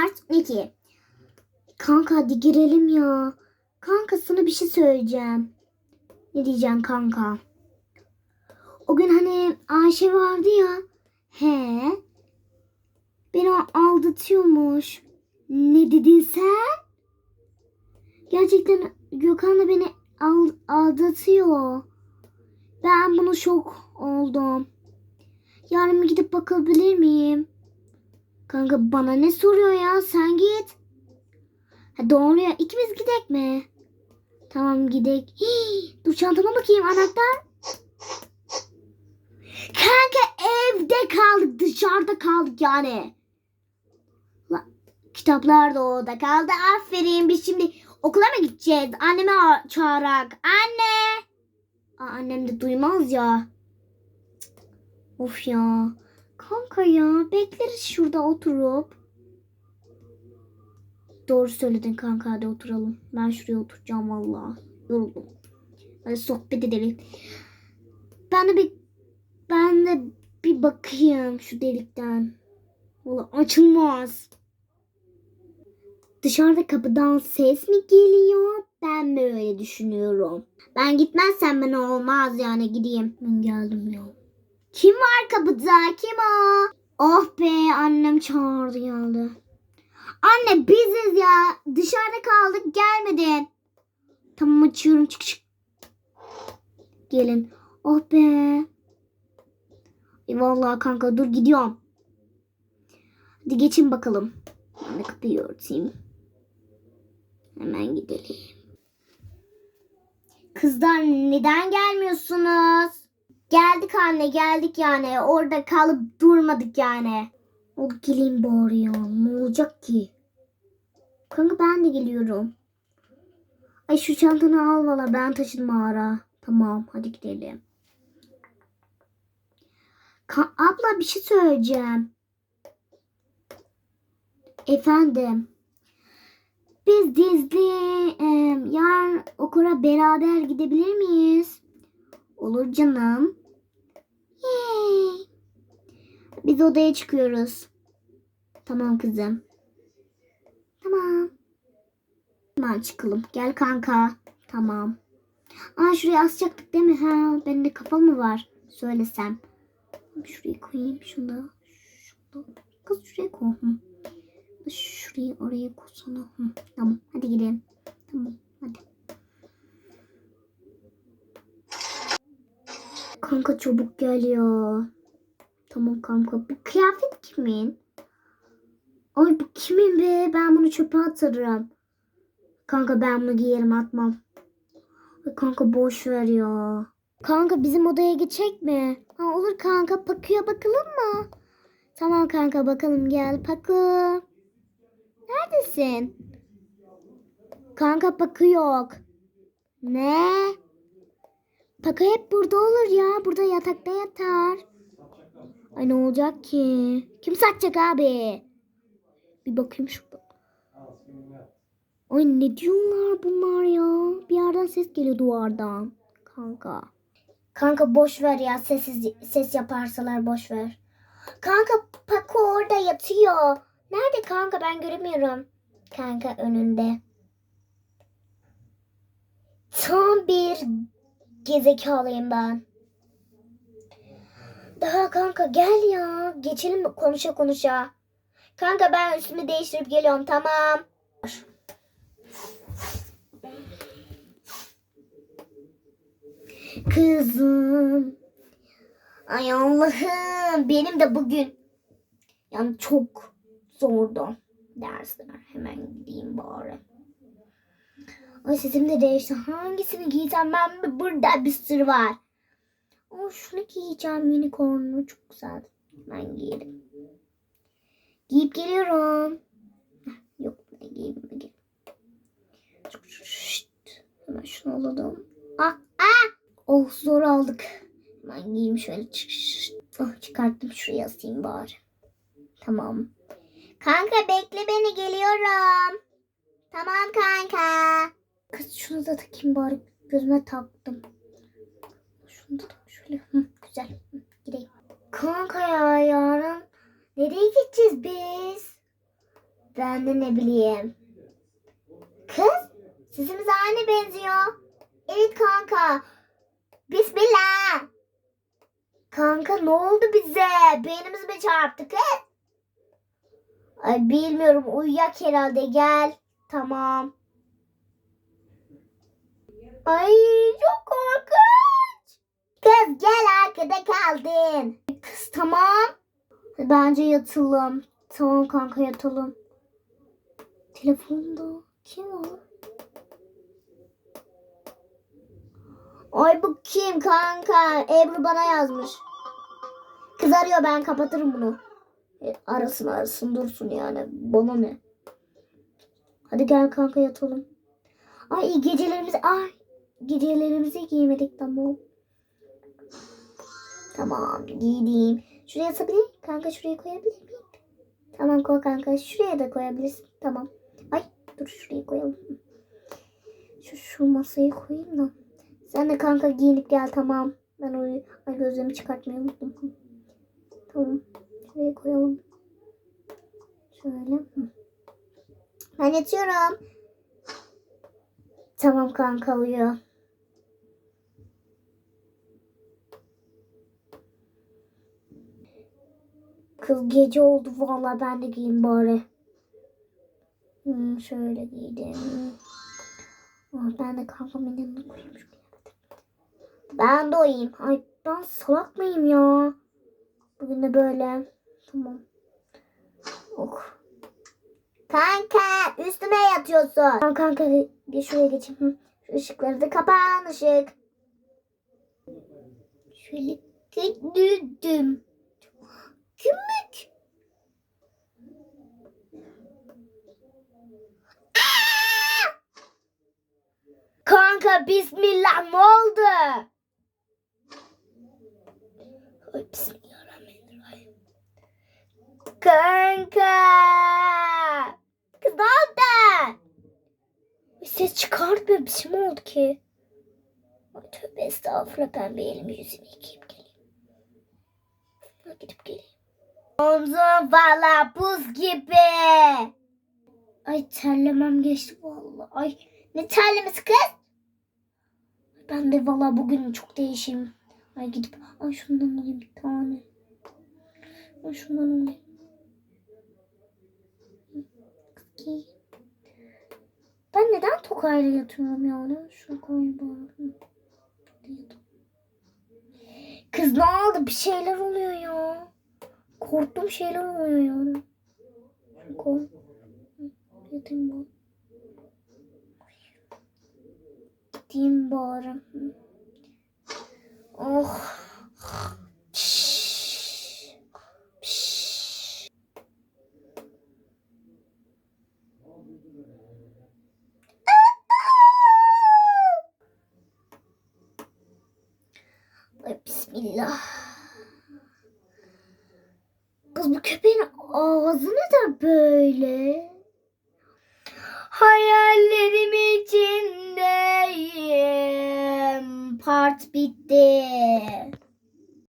Part 2. Kanka hadi girelim ya. Kanka sana bir şey söyleyeceğim. Ne diyeceğim kanka? O gün hani Ayşe vardı ya. He. Beni aldatıyormuş. Ne dedin sen? Gerçekten Gökhan da beni al- aldatıyor. Ben bunu şok oldum. Yarın gidip bakabilir miyim? Kanka bana ne soruyor ya? Sen git. Ha, doğru ya. İkimiz gidek mi? Tamam gidek. Hii, dur çantama bakayım anahtar. Kanka evde kaldık dışarıda kaldık yani. La, kitaplar da orada kaldı. Aferin biz şimdi okula mı gideceğiz? Annemi a- çağırak. Anne. Aa, annem de duymaz ya. Of ya. Kanka ya bekleriz şurada oturup. Doğru söyledin kanka hadi oturalım. Ben şuraya oturacağım valla. Yoruldum. Hadi sohbet edelim. Ben de bir ben de bir bakayım şu delikten. Valla açılmaz. Dışarıda kapıdan ses mi geliyor? Ben mi öyle düşünüyorum? Ben gitmezsem ben olmaz yani gideyim. Ben geldim ya. Kim var kapıda? Kim o? Oh be annem çağırdı geldi. Anne biziz ya. Dışarıda kaldık gelmedin. Tamam açıyorum çık çık. Gelin. Oh be. E, vallahi kanka dur gidiyorum. Hadi geçin bakalım. Ben de kapıyı örteyim. Hemen gidelim. Kızlar neden gelmiyorsunuz? Geldik anne geldik yani. Orada kalıp durmadık yani. O bari ya. Ne olacak ki? Kanka ben de geliyorum. Ay şu çantanı al valla ben taşıdım ara. Tamam hadi gidelim. Ka- abla bir şey söyleyeceğim. Efendim. Biz Dizli e, yarın okula beraber gidebilir miyiz? Olur canım. Biz odaya çıkıyoruz. Tamam kızım. Tamam. Hemen çıkalım. Gel kanka. Tamam. Aa şuraya asacaktık değil mi? Ha, benim de kafa mı var? Söylesem. Şuraya koyayım. Şunu da. Şunu da. Kız şuraya koy. Şurayı oraya koysana. Tamam. Hadi gidelim. Tamam. Hadi. Kanka çabuk gel ya. Tamam kanka. Bu kıyafet kimin? Ay bu kimin be? Ben bunu çöpe atarım. Kanka ben bunu giyerim atmam. Kanka boş ver ya. Kanka bizim odaya geçecek mi? Ha, olur kanka. Pakuya bakalım mı? Tamam kanka bakalım gel. Paku. Neredesin? Kanka Paku yok. Ne? Paku hep burada olur ya. Burada yatakta yatar. Ay ne olacak ki? Kim satacak abi? Bir bakayım şurada. Ay ne diyorlar bunlar ya? Bir yerden ses geliyor duvardan. Kanka. Kanka boş ver ya sessiz ses yaparsalar boş ver. Kanka Paco orada yatıyor. Nerede kanka ben göremiyorum. Kanka önünde. Tam bir gezekalıyım ben. Daha kanka gel ya. Geçelim konuşa konuşa. Kanka ben üstümü değiştirip geliyorum tamam. Kızım. Ay Allah'ım. Benim de bugün yani çok zordu dersler. Hemen gideyim bari. Ay sesim de değişti. Hangisini giysem ben burada bir sürü var. O şunu giyeceğim unicornlu çok güzel. Ben giyerim. Giyip geliyorum. Heh, Yok ne giyeyim ne giyeyim. Hemen şunu alalım. Ah, ah. Oh zor aldık. Hemen giyeyim şöyle. Oh, çıkarttım şuraya asayım bari. Tamam. Kanka bekle beni geliyorum. Tamam kanka. Kız şunu da takayım bari. Gözüme taktım. Şunu da tak şöyle. Hı, güzel. Hı, gideyim. Kanka ya yarın nereye gideceğiz biz? Ben de ne bileyim. Kız sesimiz aynı benziyor. Evet kanka. Bismillah. Kanka ne oldu bize? Beynimiz mi çarptı kız? Ay bilmiyorum uyuyak herhalde gel. Tamam. Ay çok korkunç. Kız gel arkada kaldın. Kız tamam. Bence yatalım. Tamam kanka yatalım. Telefonda kim o? Ay bu kim kanka? Ebru bana yazmış. Kız arıyor ben kapatırım bunu. E, arasın arasın dursun yani. Bana ne? Hadi gel kanka yatalım. Ay iyi gecelerimizi ay gecelerimizi giymedik tamam. Tamam giydim. Şuraya asabilir? Kanka şuraya koyabilir miyim? Tamam koy kanka. Şuraya da koyabilirsin. Tamam. Ay dur şuraya koyalım. Şu, şu masayı koyayım da. Sen de kanka giyinip gel tamam. Ben o ay gözlerimi çıkartmayı unuttum. Tamam. Şuraya koyalım. Şöyle. Ben yatıyorum. Tamam kanka uyuyor. Kız gece oldu vallahi ben de giyeyim bari. Hmm, şöyle giydim. Oh, ben de kankamın yanına koyayım şu kıyafeti. Ben de uyuyayım. Ay ben salak mıyım ya? Bugün de böyle. Tamam. Oh. Kanka üstüme yatıyorsun. Tamam kanka bir, şuraya geçeyim. Hı. Şu ışıkları da kapan ışık. Şöyle düdüm. Gümük. Aa! Kanka bismillah ne oldu? Kanka. Kız ne oldu? Ses çıkartmıyor. Bir şey mi oldu ki? Ay, tövbe estağfurullah ben bir elimi yüzümü yıkayıp geleyim. Ha, Gidip geleyim. Omzum valla buz gibi. Ay terlemem geçti valla. Ay ne terlemesi kız? Ben de valla bugün çok değişim. Ay gidip ay şundan alayım bir tane. Ay şundan alayım. Ben neden tokayla yatıyorum yani? Şunu koyayım bari. Kız ne oldu? Bir şeyler oluyor ya. Korktuğum şeyler oluyor yani. Hı, Yatayım bari. Bari. Hı. Oh. Bismillah. Kız bu köpeğin ağzı ne de böyle? Hayallerim içindeyim. Part bitti.